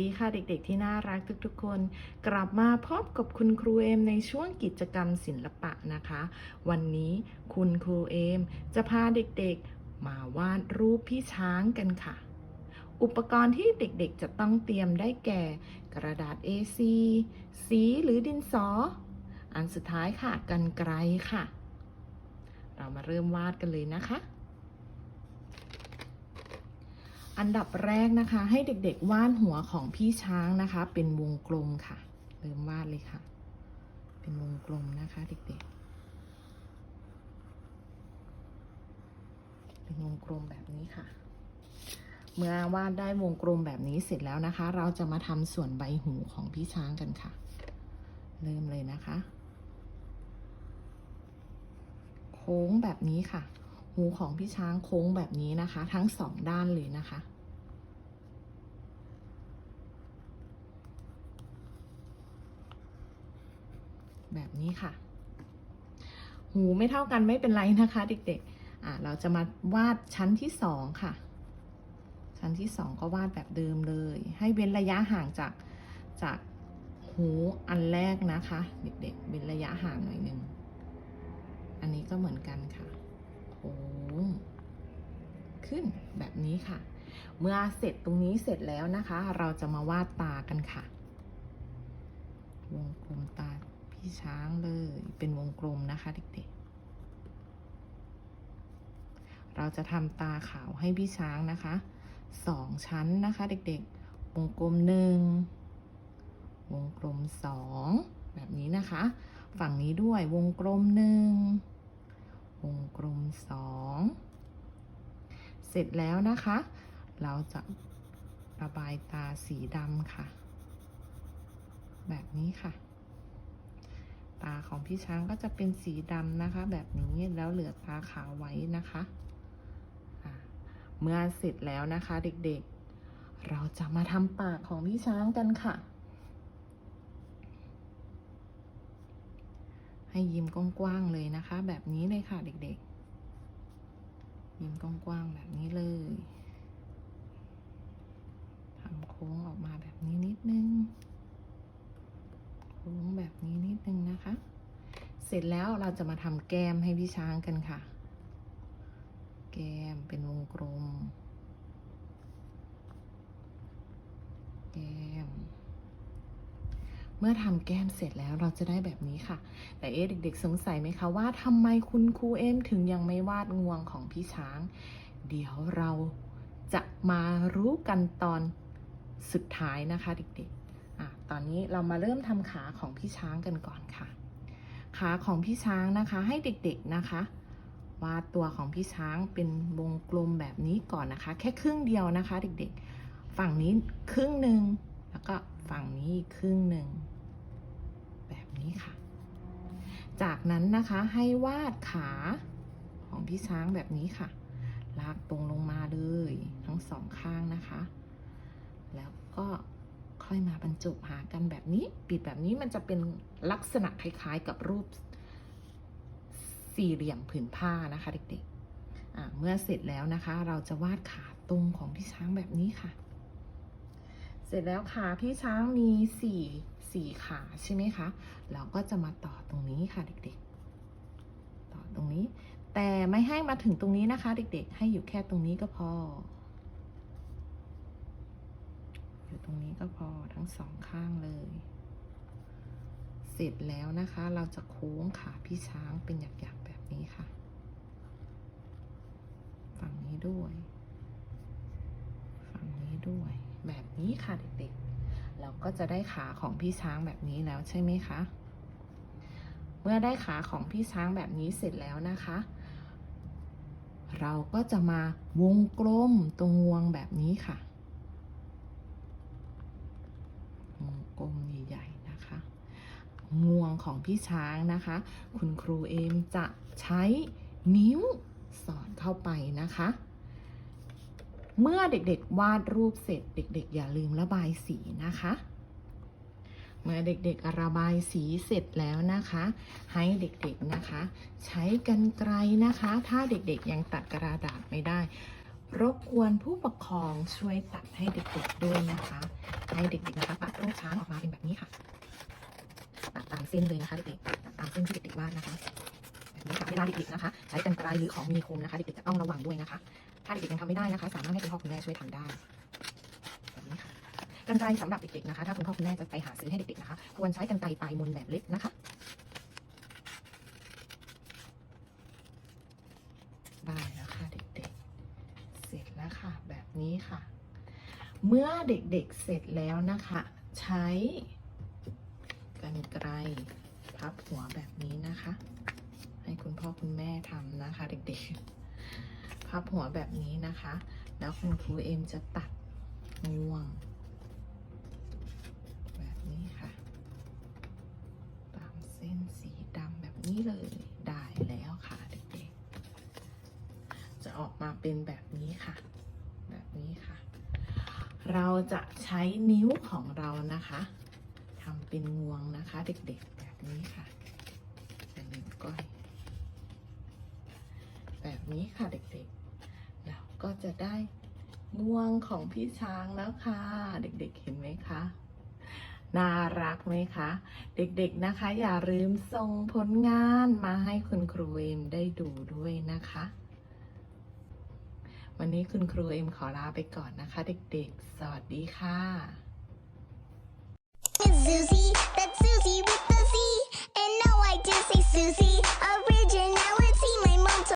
ดีค่ะเด็กๆที่น่ารักทุกๆคน กลับมาพบกับคุณครูเอมในช่วงกิจกรรมศิลปะนะคะ วันนี้คุณครูเอมจะพาเด็กๆมาวาดรูปพี่ช้างกันค่ะ อุปกรณ์ที่เด็กๆจะต้องเตรียมได้แก่ กระดาษ A4 สีหรือดินสอ อันสุดท้ายค่ะกันไกรค่ะ เรามาเริ่มวาดกันเลยนะคะ อันดับแรกนะคะ ให้เด็กๆวาดหัวของพี่ช้างนะคะ เป็นวงกลมค่ะ เริ่มวาดเลยค่ะ เป็นวงกลมนะคะเด็กๆ เป็นวงกลมแบบนี้ค่ะ เมื่อวาดได้วงกลมแบบนี้เสร็จแล้วนะคะ เราจะมาทำส่วนใบหูของพี่ช้างกันค่ะ เริ่มเลยนะคะ โค้งแบบนี้ค่ะ หูของพี่ช้างโค้งแบบนี้นะคะ ทั้งสองด้านเลยนะคะ แบบนี้ค่ะ หูไม่เท่ากันไม่เป็นไรนะคะเด็กๆอะเราจะมาวาดชั้นที่สองค่ะ ชั้นที่สองก็วาดแบบเดิมเลย ให้เว้นระยะห่างจากจากหูอันแรกนะคะ เด็กๆเว้นระยะห่างหน่อยหนึ่งอันนี้ก็เหมือนกันค่ะ โค้งขึ้นแบบนี้ค่ะ เมื่อเสร็จตรงนี้เสร็จแล้วนะคะ เราจะมาวาดตากันค่ะ วงกลมตาพี่ช้างเลยเป็นวงกลมนะคะเด็กๆ เราจะทำตาขาวให้พี่ช้างนะคะสองชั้นนะคะเด็กๆ วงกลมหนึ่งวงกลมสองแบบนี้นะคะ ฝั่งนี้ด้วยวงกลมหนึ่ง วงกลมสองเสร็จแล้วนะคะ เราจะระบายตาสีดำค่ะ แบบนี้ค่ะ ตาของพี่ช้างก็จะเป็นสีดำนะคะ แบบนี้แล้วเหลือตาขาวไว้นะคะะเมื่อเสร็จแล้วนะคะเด็กๆ เราจะมาทำปากของพี่ช้างกันค่ะ ให้ยิ้มกว้างๆเลยนะคะ แบบนี้เลยค่ะเด็กๆ ยิ้มกว้างๆแบบนี้เลยทำโค้งออกมาแบบนี้นิดนึง โค้งแบบนี้นิดนึงนะคะ เสร็จแล้วเราจะมาทำแก้มให้พี่ช้างกันค่ะ แก้มเป็นวงกลม แก้ม เมื่อทำแก้มเสร็จแล้วเราจะได้แบบนี้ค่ะ แต่เอ๊ะเด็ก ๆ สงสัยไหมคะว่าทำไมคุณครูเอ็มถึงยังไม่วาดงวงของพี่ช้าง เดี๋ยวเราจะมารู้กันตอนสุดท้ายนะคะเด็กๆอะตอนนี้เรามาเริ่มทำขาของพี่ช้างกันก่อนค่ะ ขาของพี่ช้างนะคะให้เด็กๆนะคะวาดตัวของพี่ช้างเป็นวงกลมแบบนี้ก่อนนะคะ แค่ครึ่งเดียวนะคะ เด็กๆ ฝั่งนี้ครึ่งหนึ่งแล้วก็ฝั่งนี้ครึ่งหนึ่ง นี้ค่ะ จากนั้นนะคะให้วาดขาของพี่ช้างแบบนี้ค่ะ ลากตรงลงมาเลยทั้งสองข้างนะคะ แล้วก็ค่อยมาบรรจบหากันแบบนี้ ปิดแบบนี้มันจะเป็นลักษณะคล้ายๆกับรูปสี่เหลี่ยมผืนผ้านะคะเด็กๆเมื่อเสร็จแล้วนะคะ เราจะวาดขาตรงของพี่ช้างแบบนี้ค่ะ เสร็จแล้วขาพี่ช้างมีสี่สี่ขาใช่ไหมคะ เราก็จะมาต่อตรงนี้ค่ะเด็กๆ ต่อตรงนี้ แต่ไม่ให้มาถึงตรงนี้นะคะ เด็กๆ ให้อยู่แค่ตรงนี้ก็พอ อยู่ตรงนี้ก็พอทั้งสองข้างเลย เสร็จแล้วนะคะ เราจะโค้งขาพี่ช้างเป็นหยักๆแบบนี้ค่ะ ฝั่งนี้ด้วย ฝั่งนี้ด้วย แบบนี้ค่ะเด็กๆ เราก็จะได้ขาของพี่ช้างแบบนี้แล้วใช่ไหมคะ เมื่อได้ขาของพี่ช้างแบบนี้เสร็จแล้วนะคะ เราก็จะมาวงกลมตรงงวงแบบนี้ค่ะ วงกลมใหญ่ๆนะคะ งวงของพี่ช้างนะคะ คุณครูเอมจะใช้นิ้วสอดเข้าไปนะคะ เมื่อเด็กๆวาดรูปเสร็จ เด็กๆ อย่าลืมระบายสีนะคะ เมื่อเด็กๆระบายสีเสร็จแล้วนะคะ ให้เด็กๆนะคะ ใช้กันไกลนะคะ ถ้าเด็กๆยังตัดกระดาษไม่ได้ รบกวนผู้ปกครองช่วยตัดให้เด็กๆด้วยนะคะ ให้เด็กๆนะคะตัดรูปช้างออกมาเป็นแบบนี้ค่ะตัดตามเส้นเลยนะคะเด็กๆตัดตามเส้นที่เด็กๆวาดนะคะแบบนี้ค่ะเวลาเด็กๆนะคะ ใช้กรรไกรหรือของมีคมนะคะ เด็กๆจะต้องระวังด้วยนะคะ ถ้าเด็กๆยังทำไม่ได้นะคะ สามารถให้คุณพ่อคุณแม่ช่วยทำได้แบบนี้ค่ะกรรไกรสำหรับเด็กๆนะคะ ถ้าคุณพ่อคุณแม่จะไปหาซื้อให้เด็กๆนะคะ ควรใช้กรรไกรปลายมนแบบเล็กนะคะได้แล้วค่ะเด็กๆ เสร็จแล้วค่ะ แบบนี้ค่ะ เมื่อเด็กๆเสร็จแล้วนะคะ ใช้กรรไกรพับหัวแบบนี้นะคะ ให้คุณพ่อคุณแม่ทำนะคะ เด็กๆ พับหัวแบบนี้นะคะ แล้วคุณครูเอ็มจะตัดงวง แบบนี้ค่ะ ตามเส้นสีดำแบบนี้เลยได้แล้วค่ะเด็กๆ จะออกมาเป็นแบบนี้ค่ะ แบบนี้ค่ะ เราจะใช้นิ้วของเรานะคะทำเป็นงวงนะคะ เด็กๆ แบบนี้ค่ะเป็นนิ้วก้อยแบบนี้ค่ะเด็กๆ ก็จะได้งวงของพี่ช้างแล้วค่ะ เด็กๆเห็นไหมคะน่ารักไหมคะ เด็กๆนะคะ อย่าลืมส่งผลงานมาให้คุณครูเอ็มได้ดูด้วยนะคะ วันนี้คุณครูเอ็มขอลาไปก่อนนะคะ เด็กๆ สวัสดีค่ะ Susie, that's Susie with the Z. And no, I just say Susie,